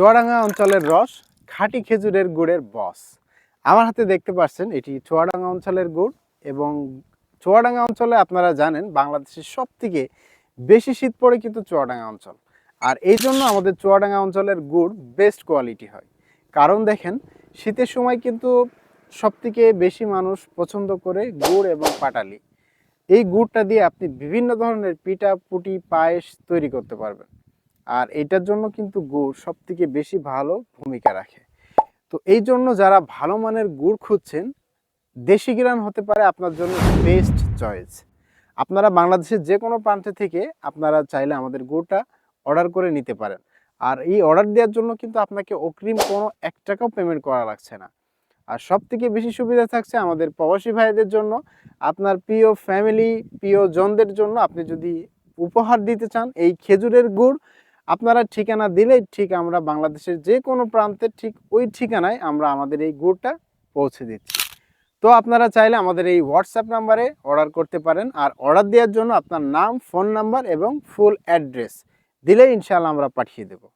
চুয়াডাঙ্গা অঞ্চলের রস, খাঁটি খেজুরের গুড়ের বস। আমার হাতে দেখতে পাচ্ছেন এটি চুয়াডাঙ্গা অঞ্চলের গুড় এবং চুয়াডাঙ্গা অঞ্চলে আপনারা জানেন বাংলাদেশের সব থেকে বেশি শীত পড়ে কিন্তু চুয়াডাঙ্গা অঞ্চল। আর এই জন্য আমাদের চুয়াডাঙ্গা অঞ্চলের গুড় বেস্ট কোয়ালিটি হয়। কারণ দেখেন, শীতের সময় কিন্তু সব থেকে বেশি মানুষ পছন্দ করে গুড় এবং পাটালি। এই গুড়টা দিয়ে আপনি বিভিন্ন ধরনের পিঠা, পুটি, পায়েস তৈরি করতে পারবেন। আর এটার জন্য কিন্তু গুড় সব থেকে বেশি ভালো ভূমিকা রাখে। তো এই জন্য যারা ভালো মানের গুড় খুঁজছেন, দেশি গ্রাম হতে পারে আপনার জন্য বেস্ট চয়েস আপনারা বাংলাদেশের যে কোনো প্রান্তে থেকে আপনারা চাইলে আমাদের গুড়টা অর্ডার করে নিতে পারেন। আর এই অর্ডার দেওয়ার জন্য কিন্তু আপনাকে অগ্রিম কোনো এক টাকাও পেমেন্ট করা লাগছে না। আর সব থেকে বেশি সুবিধা থাকছে আমাদের প্রবাসী ভাইদের জন্য। আপনার প্রিয় ফ্যামিলি প্রিয় জনদের জন্য আপনি যদি উপহার দিতে চান, এই খেজুরের গুড় আপনারা ঠিকানা দিলেই ঠিক আমরা বাংলাদেশের যে কোনো প্রান্তে ঠিক ওই ঠিকানায় আমরা আমাদের এই গুড়টা পৌঁছে দিচ্ছি। তো আপনারা চাইলে আমাদের এই হোয়াটসঅ্যাপ নাম্বারে অর্ডার করতে পারেন আর অর্ডার দেওয়ার জন্য আপনার নাম, ফোন নাম্বার এবং ফুল অ্যাড্রেস দিলে ইনশাআল্লাহ আমরা পাঠিয়ে দেবো।